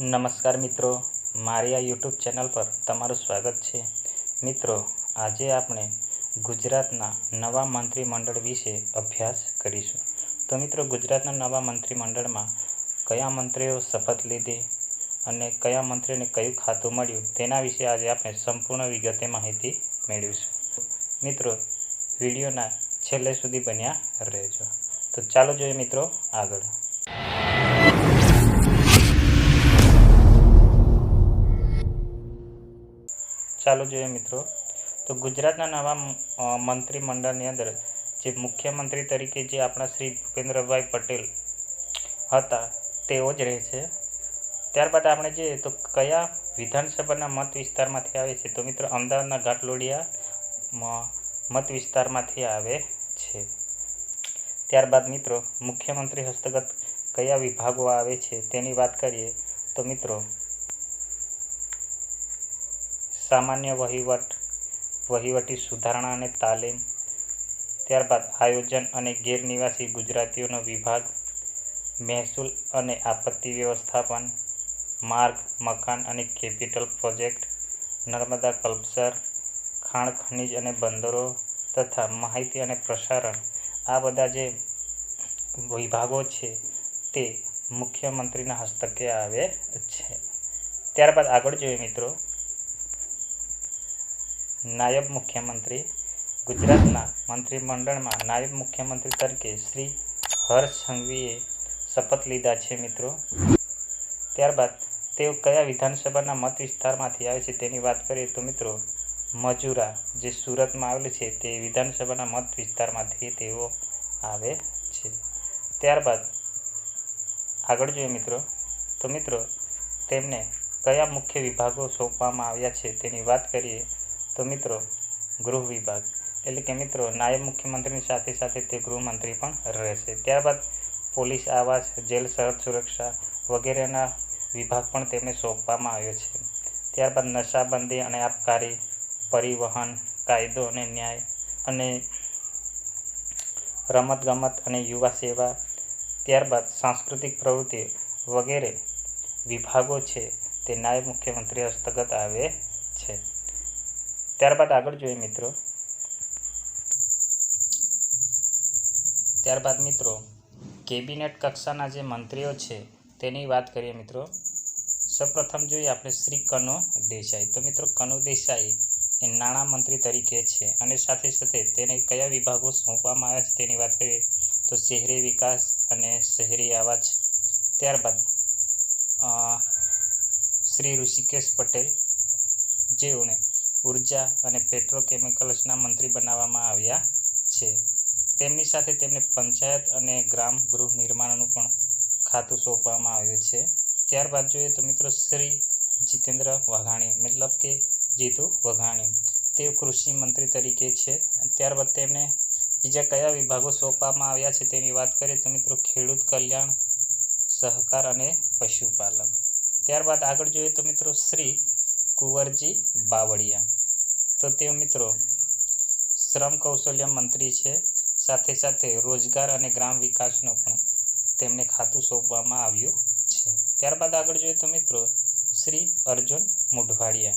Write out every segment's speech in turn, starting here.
નમસ્કાર મિત્રો, મારી આ યુટ્યુબ ચેનલ પર તમારું સ્વાગત છે. મિત્રો, આજે આપણે ગુજરાતના નવા મંત્રીમંડળ વિશે અભ્યાસ કરીશું. તો મિત્રો, ગુજરાતના નવા મંત્રીમંડળમાં કયા મંત્રીઓ શપથ લીધી અને કયા મંત્રીને કયું ખાતું મળ્યું, તેના વિશે આજે આપણે સંપૂર્ણ વિગતે માહિતી મેળવીશું. મિત્રો, વિડીયોના છેલ્લે સુધી બન્યા રહેજો. તો ચાલો જોઈએ મિત્રો આગળ. ચાલો જોઈએ મિત્રો. તો ગુજરાતના નવા મંત્રીમંડળની અંદર જે મુખ્યમંત્રી તરીકે જે આપણા શ્રી ભૂપેન્દ્રભાઈ પટેલ હતા, તેઓ જ રહે છે. ત્યારબાદ આપણે જોઈએ તો કયા વિધાનસભાના મત વિસ્તારમાંથી આવે છે? તો મિત્રો અમદાવાદના ઘાટલોડિયા મત વિસ્તારમાંથી આવે છે. ત્યારબાદ મિત્રો મુખ્યમંત્રી હસ્તગત કયા વિભાગો આવે છે તેની વાત કરીએ તો મિત્રો સામાન્ય વહીવટ, વહીવટી સુધારણા અને તાલીમ, ત્યારબાદ આયોજન અને ગેરનિવાસી ગુજરાતીઓનો વિભાગ, મહેસૂલ અને આપત્તિ વ્યવસ્થાપન, માર્ગ, મકાન અને કેપિટલ પ્રોજેક્ટ, નર્મદા કલ્પસર, ખાણ ખનિજ અને બંદરો તથા માહિતી અને પ્રસારણ. આ બધા જે વિભાગો છે તે મુખ્યમંત્રીના હસ્તકે આવે છે. ત્યારબાદ આગળ જોઈએ મિત્રો નાયબ મુખ્યમંત્રી ગુજરાતના મંત્રીમંડળમાં નાયબ મુખ્યમંત્રી તરીકે શ્રી હર્ષ સંઘવીએ શપથ લીધા છે મિત્રો. ત્યારબાદ તેઓ કયા વિધાનસભાના મત વિસ્તારમાંથી આવે છે તેની વાત કરીએ તો મિત્રો, મજુરા જે સુરતમાં આવેલું છે તે વિધાનસભાના મત વિસ્તારમાંથી તેઓ આવે છે. ત્યારબાદ આગળ જોઈએ મિત્રો, તો મિત્રો તેમને કયા મુખ્ય વિભાગો સોંપવામાં આવ્યા છે તેની વાત કરીએ તો મિત્રો, ગૃહ વિભાગ. એટલે કે મિત્રો, નાયબ મુખ્યમંત્રીની સાથે સાથે તે ગૃહમંત્રી પણ રહેશે. ત્યારબાદ પોલીસ, આવાસ, જેલ સરહદ સુરક્ષા વગેરેના વિભાગ પણ તેમને સોંપવામાં આવ્યો છે. ત્યારબાદ નશાબંધી અને આબકારી પરિવહન કાયદો અને ન્યાય અને રમતગમત અને યુવા સેવા, ત્યારબાદ સાંસ્કૃતિક પ્રવૃત્તિ વગેરે વિભાગો છે તે નાયબ મુખ્યમંત્રી હસ્તગત આવે છે. ત્યારબાદ આગળ જોઈએ મિત્રો. ત્યારબાદ મિત્રો, કેબિનેટ કક્ષાના જે મંત્રીઓ છે તેની વાત કરીએ મિત્રો. સૌપ્રથમ જોઈએ આપણે શ્રી કનુ દેસાઈ. તો મિત્રો, કનુ દેસાઈ એ નાણાં મંત્રી તરીકે છે અને સાથે સાથે તેને કયા વિભાગો સોંપવામાં આવ્યા છે તેની વાત કરીએ તો શહેરી વિકાસ અને શહેરી આવાજ. ત્યારબાદ શ્રી ઋષિકેશ પટેલ. જેઓને ઊર્જા અને પેટ્રોકેમિકલ્સના મંત્રી બનાવવામાં આવ્યા છે. તેમની સાથે તેમને પંચાયત અને ગ્રામ ગૃહ નિર્માણનું પણ ખાતું સોંપવામાં આવ્યું છે. ત્યારબાદ જોઈએ તો મિત્રો શ્રી જીતેન્દ્ર વઘાણી, મતલબ કે જીતુ વઘાણી. તેઓ કૃષિ મંત્રી તરીકે છે. ત્યારબાદ તેમને બીજા કયા વિભાગો સોંપવામાં આવ્યા છે તેની વાત કરીએ તો મિત્રો ખેડૂત કલ્યાણ, સહકાર અને પશુપાલન. ત્યારબાદ આગળ જોઈએ તો મિત્રો શ્રી કુંવરજી બાવળિયા. તો તે મિત્રો, શ્રમ કૌશલ્ય મંત્રી છે. સાથે સાથે રોજગાર અને ગ્રામ વિકાસનું પણ તેમને ખાતું સોંપવામાં આવ્યું છે. ત્યારબાદ આગળ જોઈએ તો મિત્રો, શ્રી અર્જુન મુઢવાડિયા.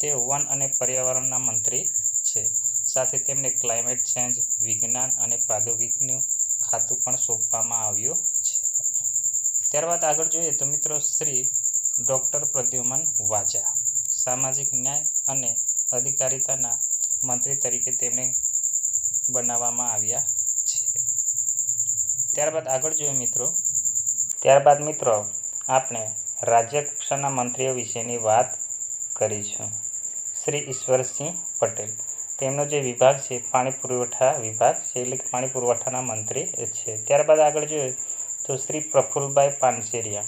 તે વન અને પર્યાવરણના મંત્રી છે. સાથે તેમને ક્લાઇમેટ ચેન્જ, વિજ્ઞાન અને પ્રાદ્યોગિકનું ખાતું પણ સોંપવામાં આવ્યું છે. ત્યારબાદ આગળ જોઈએ તો મિત્રો, શ્રી ડૉક્ટર પ્રદ્યુમન વાજા, સામાજિક ન્યાય અને અધિકારિતાના મંત્રી તરીકે તેમને બનાવવામાં આવ્યા છે. ત્યારબાદ આગળ જોઈએ મિત્રો. ત્યારબાદ મિત્રો, આપણે રાજ્ય કક્ષાના મંત્રીઓ વિશેની વાત કરીશું. શ્રી ઈશ્વરસિંહ પટેલ, તેમનો જે વિભાગ છે, પાણી પુરવઠા વિભાગ છે, એટલે કે પાણી પુરવઠાના મંત્રી છે. ત્યારબાદ આગળ જોઈએ તો શ્રી પ્રફુલભાઈ પાનસેરિયા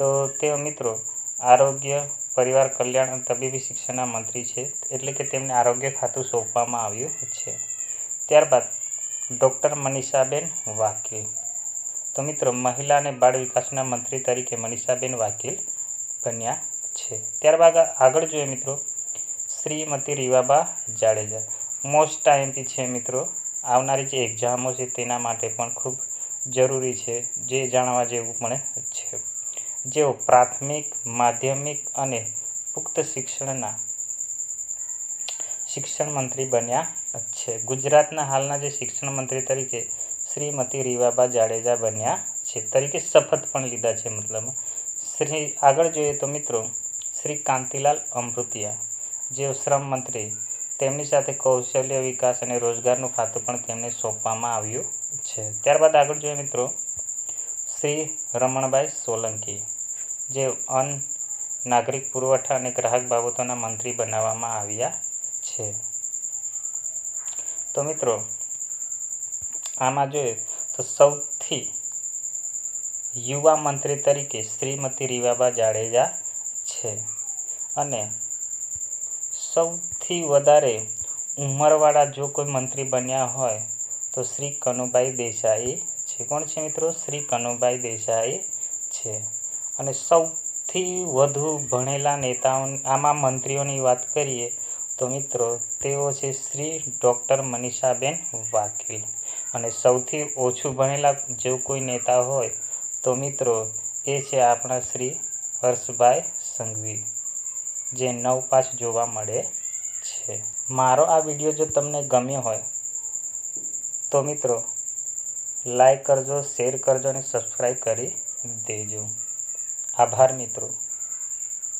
તો તેઓ મિત્રો આરોગ્ય, પરિવાર કલ્યાણ અને તબીબી શિક્ષણના મંત્રી છે. એટલે કે તેમને આરોગ્ય ખાતું સોંપવામાં આવ્યું છે. ત્યારબાદ ડૉક્ટર મનીષાબેન વાકીલ. તો મિત્રો, મહિલા અને બાળ વિકાસના મંત્રી તરીકે મનીષાબેન વાકીલ બન્યા છે. ત્યારબાદ આગળ જોઈએ મિત્રો, શ્રીમતી રીવાબા જાડેજા. મોસ્ટ આઈએમપી છે મિત્રો. આવનારી જે એક્ઝામો છે તેના માટે પણ ખૂબ જરૂરી છે, જે જાણવા જેવું પણ છે. જેઓ પ્રાથમિક, માધ્યમિક અને પુખ્ત શિક્ષણના શિક્ષણ મંત્રી બન્યા છે. ગુજરાતના હાલના જે શિક્ષણ મંત્રી તરીકે શ્રીમતી રીવાબા જાડેજા બન્યા છે. તરીકે શપથ પણ લીધા છે મતલબ. શ્રી, આગળ જોઈએ તો મિત્રો, શ્રી કાંતિલાલ અમૃતિયા, જેઓ શ્રમ મંત્રી, તેમની સાથે કૌશલ્ય વિકાસ અને રોજગારનું ખાતું પણ તેમને સોંપવામાં આવ્યું છે. ત્યારબાદ આગળ જોઈએ મિત્રો શ્રી રમણભાઈ સોલંકી, જે અન્ન, નાગરિક પુરવઠા અને ગ્રાહક બાબતોના મંત્રી બનાવવામાં આવ્યા છે. તો મિત્રો, આમાં જોઈએ તો સૌથી યુવા મંત્રી તરીકે શ્રીમતી રીવાબા જાડેજા છે અને સૌથી વધારે ઉંમરવાળા જો કોઈ મંત્રી બન્યા હોય તો શ્રી કનુભાઈ દેસાઈ છે કોણ છે મિત્રો? શ્રી કનુભાઈ દેસાઈ છે. અને સૌથી વધુ ભણેલા નેતાઓ આમાં મંત્રીઓની વાત કરીએ તો મિત્રો તેઓ છે શ્રી ડૉક્ટર મનીષાબેન વાકીલ અને સૌથી ઓછું ભણેલા જો કોઈ નેતા હોય તો મિત્રો એ છે આપણા શ્રી હર્ષભાઈ સંઘવી, જે નવ પાસ જોવા મળે છે. મારો આ વીડિયો જો તમને ગમ્યો હોય તો મિત્રો લાઈક કરજો શેર કરજો અને સબસ્ક્રાઈબ કરી દેજો. આભાર મિત્રો.